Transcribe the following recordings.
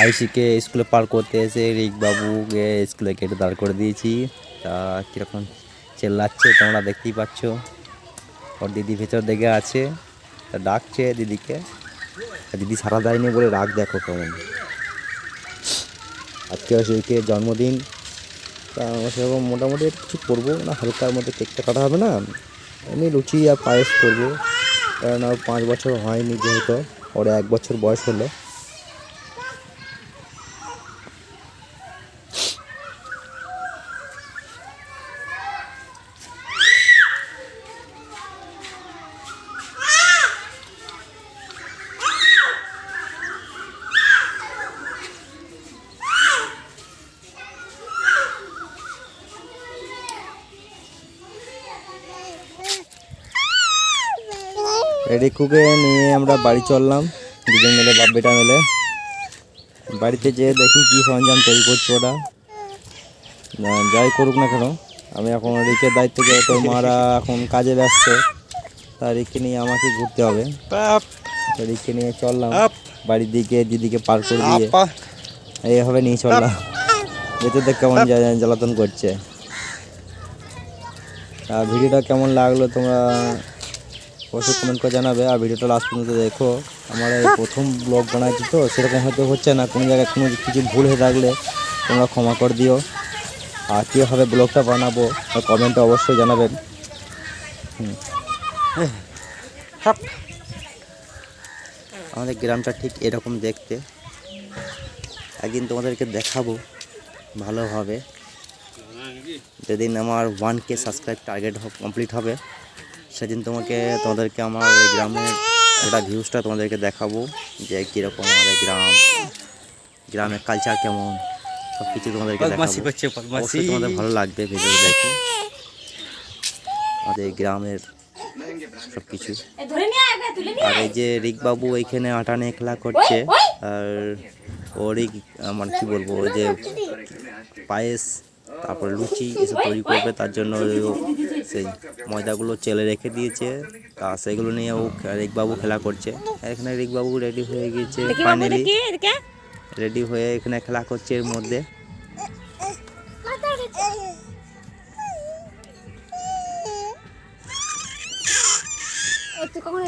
আয়ুষিকে স্কুলে পার করতে এসে রিক বাবুকে স্কুলে কেটে দাঁড় করে দিয়েছি। তা কীরকম চেল্লাচ্ছে তোমরা দেখতেই পাচ্ছ। ওর দিদি ভেতর দিকে আছে, তা ডাকছে দিদিকে। দিদি সারা দেয়নি বলে রাগ দেখো কেমন। আজকে আয়ুষিকে জন্মদিন। তা সেরকম মোটামুটি কিছু করব না, হালকার মধ্যে কেকটা কাটা হবে না। এমনি লুচি আর পায়েস করব। কারণ আর পাঁচ বছর হয়নি যেহেতু, ওর এক বছর বয়স হলো। রেডিকুকে নিয়ে আমরা বাড়ি চললাম। দুজন মিলে বাপ বেটা মিলে। বাড়িতে যেয়ে দেখি কী সরঞ্জাম তৈরি করছে ওরা। না, যাই করুক না কেন আমি এখন রিকের দায়িত্ব যেহেতু মারা এখন কাজে ব্যস্ত তা রিককে নিয়ে আমাকে ঘুরতে হবে। রিককে নিয়ে চললাম। বাড়ির দিকে দিদিকে পার করে দিয়ে এইভাবে নিয়ে চললাম। যেতে দেখ কেমন জ্বালাতন করছে। আর ভিডিওটা কেমন লাগল তোমরা অবশ্যই কমেন্ট করে জানাবে। আর ভিডিওটা লাস্ট পর্যন্ত দেখো। আমার প্রথম ব্লগ বানাচ্ছি তো, সেরকম হয়তো হচ্ছে না। কোনো জায়গায় কোনো কিছু ভুল হয়ে থাকলে তোমরা ক্ষমা করে দিও। আর কীভাবে ব্লগটা বানাবো কমেন্টে অবশ্যই জানাবেন। হুম। আমাদের গ্রামটা ঠিক এরকম দেখতে। একদিন তোমাদেরকে দেখাবো ভালোভাবে যেদিন আমার one K subscribe target complete হবে। সেদিন তোমাকে তোমাদেরকে আমার এই গ্রামের গোটা ভিউজটা তোমাদেরকে দেখাবো যে কীরকম আমাদের গ্রাম গ্রামের কালচার কেমন সব কিছু তোমাদেরকে দেখাবো। অবশ্যই তোমাদের ভালো লাগবে ভিডিও দেখে। আমাদের গ্রামের সব কিছু আর এই যে রিক বাবু এইখানে আটা নিয়ে খেলা করছে আর ওরই আমার কি বলব ওই যে পায়েস তারপর লুচি এসব তৈরি করবে তার জন্য সেই ময়দাগুলো চেলে রেখে দিয়েছে। তা সেগুলো নিয়ে ও রিক বাবু খেলা করছে। এখানে রিক বাবু রেডি হয়ে গিয়েছে ফাইনালি রেডি হয়ে এখানে খেলা করছে এর মধ্যে। কখন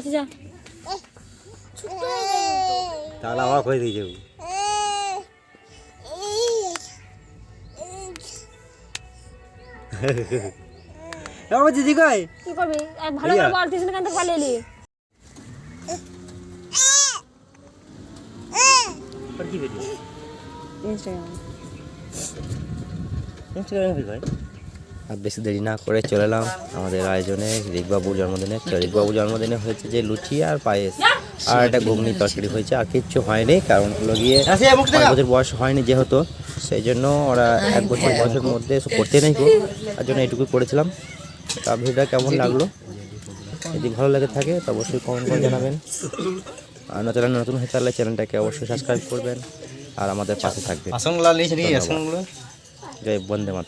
আছে যা। তাহলে আমার করে দিয়ে যাব। আমার দিদি কই? কি করবি? ভালো করে বলতিস না কেন পালিয়ে এলি? আর কি ভিডিও ইনস্টাগ্রাম আর বেশি দেরি না করে চলে এলাম আমাদের আয়োজনে রিকবাবুর জন্মদিনে। রিকবাবুর জন্মদিনে হয়েছে যে লুচি আর পায়েস। আর একটা ঘুগনি তরকারি হয়েছে আর কিচ্ছু হয়নি কারণ হলো গিয়ে পাঁচ বছর বয়স হয়নি যেহেতু সেই জন্য ওরা এক বছর বয়সের মধ্যে এসব করতে নেই তার জন্য এটুকু করেছিলাম। তা ভিডিওটা কেমন লাগল? যদি ভালো লেগে থাকে তো অবশ্যই কমেন্ট করে জানাবেন। আর না চ্যানেল নতুন হয়ে থাকলে চ্যানেলটাকে অবশ্যই সাবস্ক্রাইব করবেন। আর আমাদের পাশে থাকবে জয় বন্দে মাতরম।